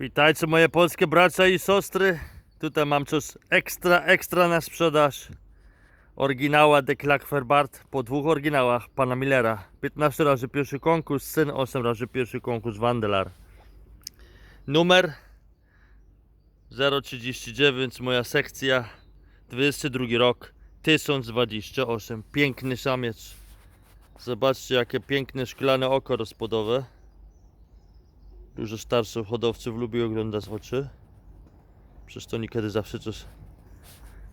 Witajcie moje polskie bracia i siostry. Tutaj mam coś ekstra, ekstra na sprzedaż. Oryginała de Klackverbart po dwóch oryginałach pana Millera. 15 razy pierwszy konkurs, syn 8 razy pierwszy konkurs Wandelar. Numer 039, moja sekcja, 22 rok, 1028. Piękny samiec. Zobaczcie jakie piękne szklane oko rozpodowe. Dużo starszych hodowców lubi oglądać oczy. Przecież to niekiedy zawsze coś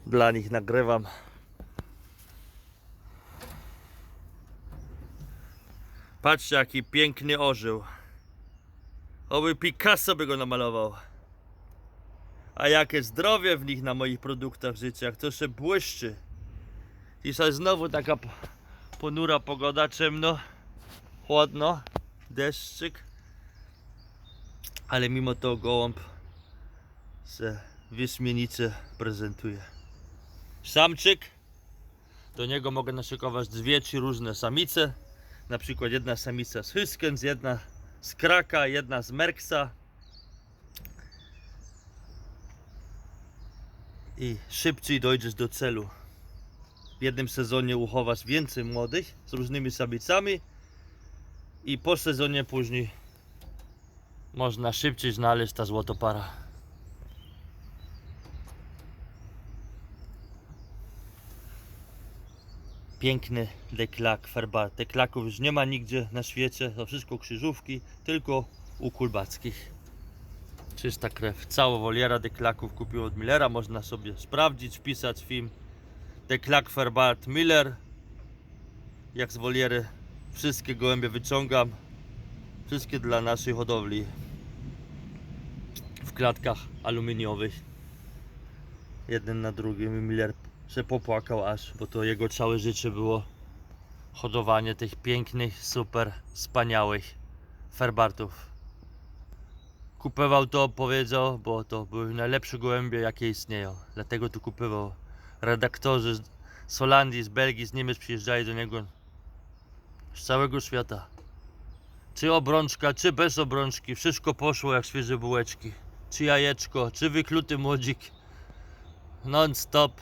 dla nich nagrywam. Patrzcie jaki piękny orzeł. Oby Picasso by go namalował. A jakie zdrowie w nich na moich produktach życia, jak to się błyszczy. Dzisiaj znowu taka ponura pogoda, ciemno, chłodno, deszczyk ale mimo to gołąb se wyśmienicie prezentuje. Samczyk, do niego mogę naszykować dwie, trzy różne samice. Na przykład jedna samica z Hyskens, jedna z Kraka, jedna z Merksa. I szybciej dojdziesz do celu. W jednym sezonie uchowasz więcej młodych z różnymi samicami i po sezonie później można szybciej znaleźć ta złotopara. Piękny deklak ferbar. Deklaków już nie ma nigdzie na świecie. To wszystko krzyżówki, tylko u Kulbackich. Czysta krew. Cała woliera deklaków kupił od Millera. Można sobie sprawdzić, wpisać film. Deklak Ferbart Miller. Jak z woliery wszystkie gołębie wyciągam. Wszystkie dla naszej hodowli klatkach aluminiowych. Jeden na drugim i Miller się popłakał aż, bo to jego całe życie było hodowanie tych pięknych, super, wspaniałych ferbartów. Kupował to, powiedział, bo to były najlepsze gołębie jakie istnieją. Dlatego tu kupował. Redaktorzy z Holandii, z Belgii, z Niemiec przyjeżdżali do niego z całego świata. Czy obrączka, czy bez obrączki, wszystko poszło jak świeże bułeczki. Czy jajeczko, czy wykluty młodzik. Non stop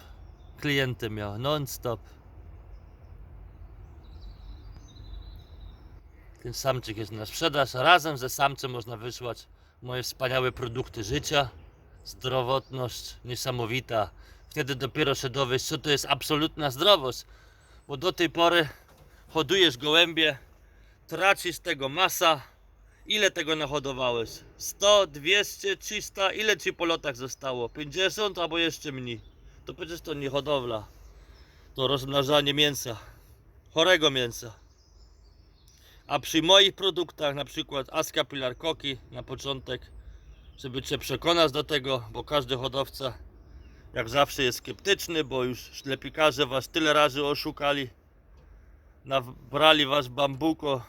klienty miał, non stop. Ten samczyk jest na sprzedaż. Razem ze samcem można wysłać moje wspaniałe produkty życia. Zdrowotność niesamowita. Wtedy dopiero się dowiesz, co to jest absolutna zdrowość. Bo do tej pory hodujesz gołębie, tracisz tego masa. Ile tego nahodowałeś? 100, 200, 300? Ile ci po lotach zostało? 50 albo jeszcze mniej? To przecież to nie hodowla. To rozmnażanie mięsa. Chorego mięsa. A przy moich produktach, na przykład Aska Koki na początek, żeby Cię przekonać do tego, bo każdy hodowca jak zawsze jest sceptyczny, bo już ślepikarze Was tyle razy oszukali, nabrali Was bambuko,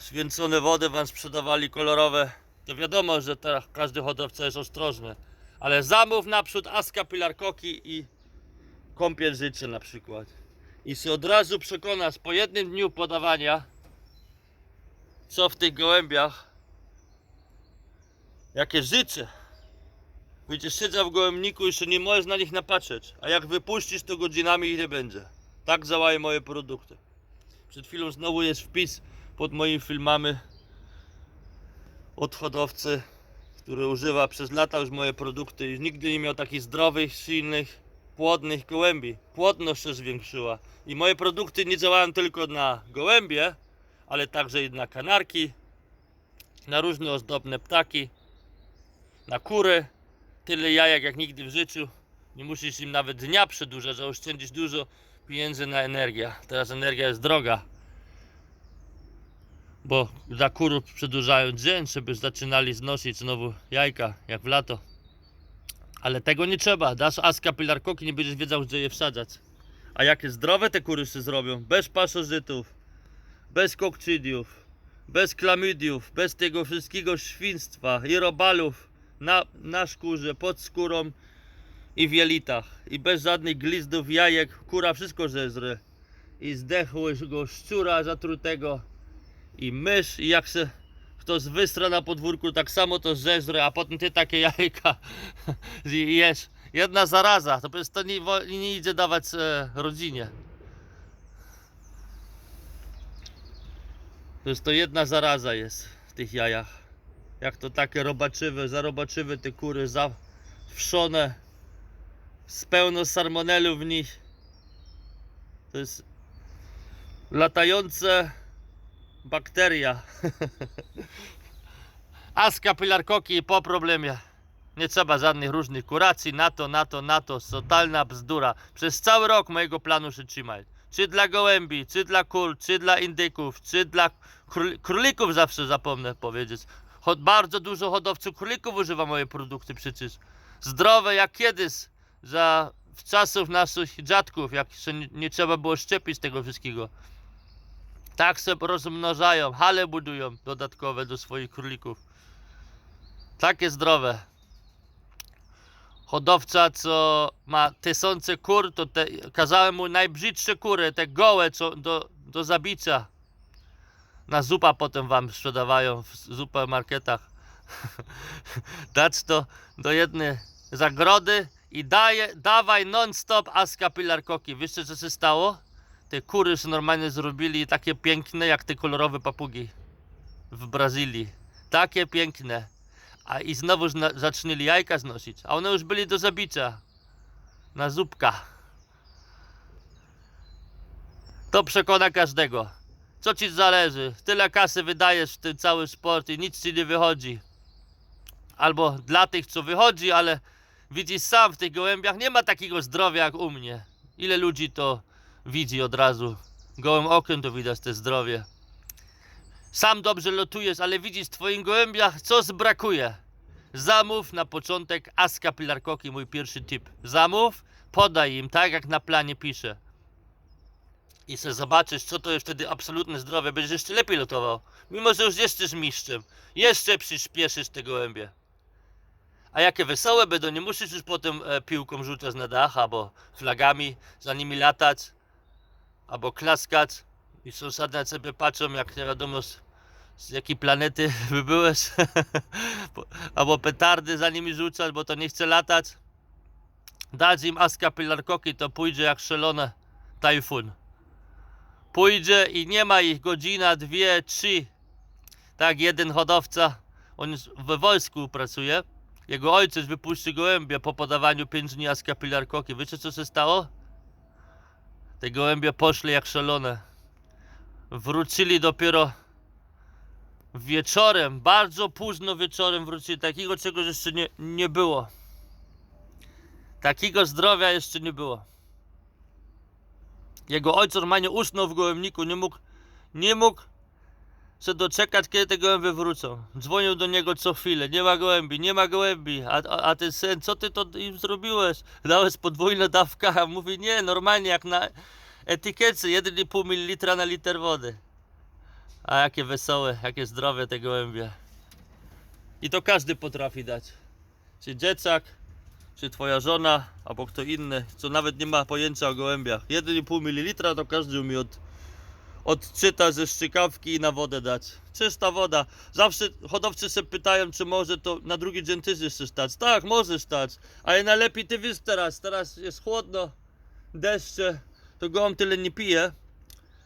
święcone wody wam sprzedawali kolorowe, to wiadomo, że teraz każdy hodowca jest ostrożny. Ale zamów naprzód Aska Pilarkoki i kąpiel życie na przykład. I się od razu przekonasz po jednym dniu podawania, co w tych gołębiach, jakie życie. Będziesz siedział w gołębniku i jeszcze nie możesz na nich napatrzeć. A jak wypuścisz, to godzinami ich nie będzie. Tak działają moje produkty. Przed chwilą znowu jest wpis pod moimi filmami od hodowcy, który używa przez lata już moje produkty i nigdy nie miał takich zdrowych, silnych, płodnych gołębi. Płodność się zwiększyła. I moje produkty nie działają tylko na gołębie, ale także i na kanarki, na różne ozdobne ptaki, na kury. Tyle jajek jak nigdy w życiu. Nie musisz im nawet dnia przedłużać, zaoszczędzić dużo pieniędzy na energię. Teraz energia jest droga bo dla kurów przedłużają dzień, żeby zaczynali znosić znowu jajka, jak w lato. Ale tego nie trzeba. Dasz aska pilarkoki, nie będziesz wiedział, gdzie je wsadzać. A jakie zdrowe te kury się zrobią? Bez pasożytów, bez kokcydiów, bez klamydiów, bez tego wszystkiego świństwa i robalów na, na skórze, pod skórą i w jelitach. I bez żadnych glizdów, jajek. Kura wszystko zeżre. I zdechłego szczura zatrutego i mysz i jak se ktoś wystra na podwórku, tak samo to zeżre, a potem ty takie jajka jesz. Jedna zaraza, to przecież to nie, nie idzie dawać e, rodzinie. To jest to jedna zaraza jest w tych jajach. Jak to takie robaczywe, zarobaczywe te kury, zawszone, z pełno salmonelu w nich. To jest latające bakteria. Aska pilarkoki po problemie. Nie trzeba żadnych różnych kuracji, na to, na to, na to. Totalna bzdura. Przez cały rok mojego planu się trzymać. Czy dla gołębi, czy dla kur, czy dla indyków, czy dla król, królików zawsze zapomnę powiedzieć. Cho, bardzo dużo hodowców królików używa moje produkty przecież. Zdrowe jak kiedyś, za w czasów naszych dziadków, jak nie trzeba było szczepić tego wszystkiego. Tak się rozmnażają, hale budują dodatkowe do swoich królików. Takie zdrowe. Hodowca, co ma tysiące kur, to te, kazałem mu najbrzydsze kury, te gołe, co do, do zabicia. Na zupa potem wam sprzedawają w supermarketach. Dać to do jednej zagrody i daje, dawaj non-stop aska pilarkoki. Wiecie co się stało? Te kury się normalnie zrobili takie piękne jak te kolorowe papugi w Brazylii. Takie piękne. A i znowu zaczęli jajka znosić, a one już byli do zabicia. Na zupka. To przekona każdego. Co ci zależy? Tyle kasy wydajesz w ten cały sport i nic ci nie wychodzi. Albo dla tych, co wychodzi, ale widzisz sam w tych gołębiach nie ma takiego zdrowia jak u mnie. Ile ludzi to widzi od razu. Gołym okiem to widać te zdrowie. Sam dobrze lotujesz, ale widzisz w twoim gołębiach coś brakuje. Zamów na początek aska pilarkoki, mój pierwszy tip. Zamów, podaj im tak jak na planie pisze. I se zobaczysz, co to jest wtedy absolutne zdrowie. Będziesz jeszcze lepiej lotował. Mimo, że już jesteś mistrzem. Jeszcze przyspieszysz te gołębie. A jakie wesołe będą, nie musisz już potem e, piłką rzucać na dach, albo flagami za nimi latać, albo klaskać. I sąsiady na ciebie patrzą, jak nie wiadomo z, z jakiej planety by byłeś. Albo petardy za nimi rzucać, bo to nie chce latać. Dać im aska pilarkoki, to pójdzie jak szalone tajfun. Pójdzie i nie ma ich godzina, dwie, trzy. Tak, jeden hodowca, on we wojsku pracuje. Jego ojciec wypuścił gołębie po podawaniu 5 dni aska pilarkoki. Wiecie co się stało? Te gołębie poszły jak szalone. Wrócili dopiero wieczorem, bardzo późno wieczorem wrócili. Takiego czegoś jeszcze nie, nie było. Takiego zdrowia jeszcze nie było. Jego ojciec normalnie usnął w gołębniku, nie mógł, nie mógł się doczekać, kiedy te gołębie wrócą. Dzwonił do niego co chwilę, nie ma gołębi, nie ma gołębi, a, a, a ten syn, co ty to im zrobiłeś? Dałeś podwójna dawka, a mówi nie, normalnie jak na etykiecie 1,5 ml na liter wody. A jakie wesołe, jakie zdrowe te gołębie. I to każdy potrafi dać. Czy dzieciak, czy twoja żona, albo kto inny, co nawet nie ma pojęcia o gołębiach. 1,5 ml to każdy umie od, odczytać ze szczykawki i na wodę dać. Czysta woda. Zawsze hodowcy się pytają, czy może to na drugi dzień ty jeszcze stać. Tak, możesz stać, ale najlepiej ty wiesz teraz. Teraz jest chłodno, deszcze, to gołąb tyle nie pije.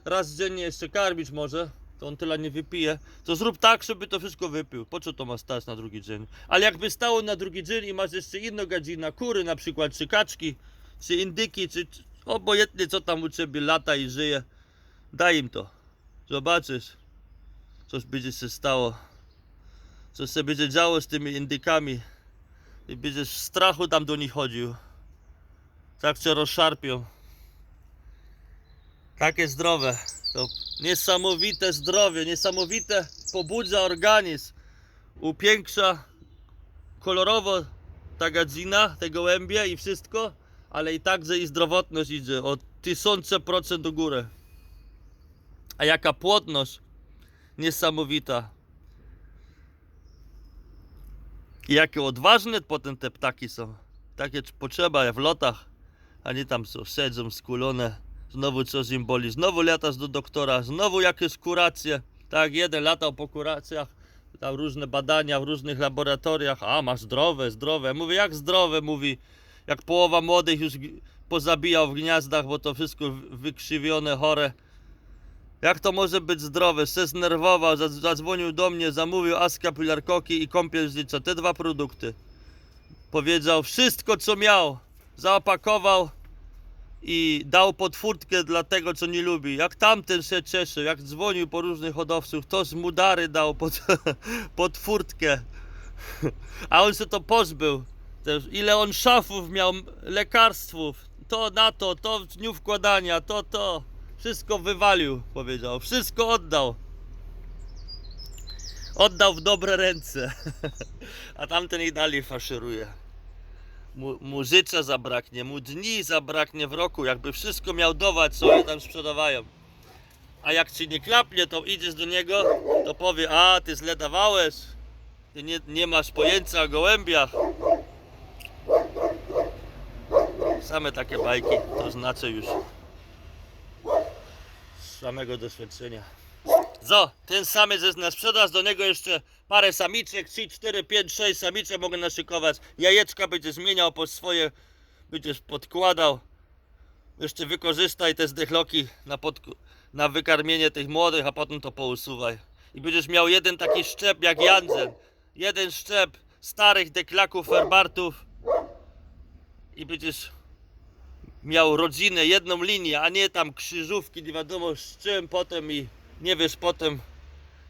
Raz dziennie jeszcze karmić może, to on tyle nie wypije. To zrób tak, żeby to wszystko wypił. Po co to ma stać na drugi dzień? Ale jakby stało na drugi dzień i masz jeszcze inną gadzina, kury na przykład, czy kaczki, czy indyki, czy obojętnie co tam u ciebie lata i żyje, daj im to. Zobaczysz, coś będzie się stało. Co się będzie działo z tymi indykami. I będziesz w strachu tam do nich chodził. Tak cię rozszarpią. Takie zdrowe. To niesamowite zdrowie, niesamowite pobudza organizm. Upiększa kolorowo ta gadzina, te gołębie i wszystko, ale i także i zdrowotność idzie o tysiące procent do góry. A jaka płodność niesamowita. I jakie odważne potem te ptaki są. Takie potrzeba w lotach, a nie tam są, siedzą skulone. Znowu coś im boli, znowu latasz do doktora, znowu jakieś kuracje. Tak, jeden latał po kuracjach, Dał różne badania w różnych laboratoriach. A, masz zdrowe, zdrowe. Mówię, jak zdrowe? Mówi, jak połowa młodych już pozabijał w gniazdach, bo to wszystko wy- wykrzywione, chore. Jak to może być zdrowe? Se znerwował, zadz- zadzwonił do mnie, zamówił askapilar koki i kąpiel z życia. Te dwa produkty. Powiedział wszystko, co miał. Zaopakował i dał pod furtkę dla tego, co nie lubi. Jak tamten się cieszył, jak dzwonił po różnych hodowców, to z mudary dał pod, furtkę. A on się to pozbył. Też ile on szafów miał, lekarstwów, to na to, to w dniu wkładania, to, to. Wszystko wywalił, powiedział. Wszystko oddał. Oddał w dobre ręce. A tamten i dalej faszeruje. Mu, mu życia zabraknie, mu dni zabraknie w roku, jakby wszystko miał dawać, co oni tam sprzedawają. A jak ci nie klapnie, to idziesz do niego, to powie, a ty źle dawałeś, ty nie, nie masz pojęcia o gołębiach. Same takie bajki, to znaczy już samego doświadczenia. Co, ten samiec jest na sprzedaż, do niego jeszcze parę samiczek, 3, 4, 5, 6 samiczek mogę naszykować. Jajeczka będzie zmieniał pod swoje, będziesz podkładał. Jeszcze wykorzystaj te zdechloki na, na wykarmienie tych młodych, a potem to pousuwaj. I będziesz miał jeden taki szczep jak Jansen. Jeden szczep starych deklaków, ferbartów i będziesz miał rodzinę, jedną linię, a nie tam krzyżówki, nie wiadomo z czym potem i nie wiesz potem,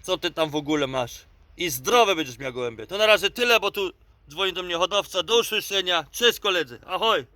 co ty tam w ogóle masz. I zdrowe będziesz miał gołębie. To na razie tyle, bo tu dzwoni do mnie hodowca. Do usłyszenia. Cześć koledzy. Ahoj.